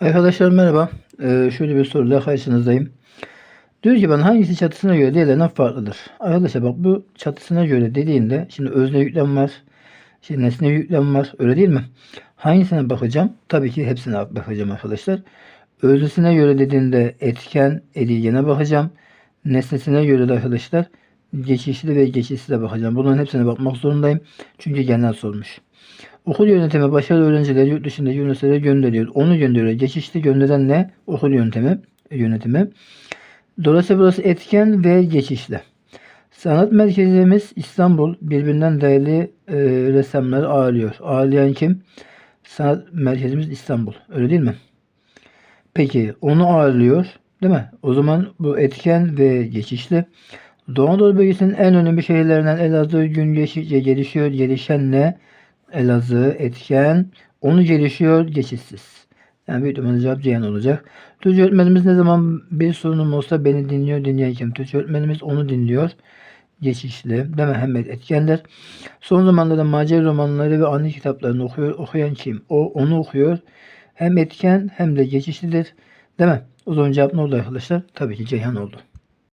Arkadaşlar merhaba. Ee, şöyle bir soruyla karşınızdayım. Diyor ki bana hangisi çatısına göre diğerlerinden farklıdır? Arkadaşlar bak bu çatısına göre dediğinde şimdi özne yüklem var. Şimdi nesne yüklem var. Öyle değil mi? Hangisine bakacağım? Tabii ki hepsine bakacağım arkadaşlar. Öznesine göre dediğinde etken edilgene bakacağım. Nesnesine göre de arkadaşlar geçişli ve geçişsize bakacağım. Bunların hepsine bakmak zorundayım. Çünkü genel sormuş. Okul yönetimi başarılı öğrencileri yurt dışındaki üniversitelere gönderiyor. Onu gönderiyor. Geçişli gönderen ne? Okul yöntemi, yönetimi. Dolayısıyla burası etken ve geçişli. Sanat merkezimiz İstanbul. Birbirinden değerli e, ressamları ağırlıyor. Ağırlayan kim? Sanat merkezimiz İstanbul. Öyle değil mi? Peki onu ağırlıyor. Değil mi? O zaman bu etken ve geçişli. Doğu Anadolu bölgesinin en önemli şehirlerinden Elazığ gün geçtikçe gelişiyor. Gelişen ne? Elazığ etken. Onu gelişiyor geçişsiz. Yani büyük ihtimalle cevap Ceyhan olacak. Türkçe öğretmenimiz ne zaman bir sorunum olsa beni dinliyor dinleyen kim? Türkçe öğretmenimiz onu dinliyor. Geçişli. Değil mi? Hem etkenler. Son zamanlarda macera romanları ve anı kitaplarını okuyor. Okuyan kim? O onu okuyor. Hem etken hem de geçişlidir. Değil mi? O zaman cevap ne oldu arkadaşlar? Tabii ki Ceyhan oldu.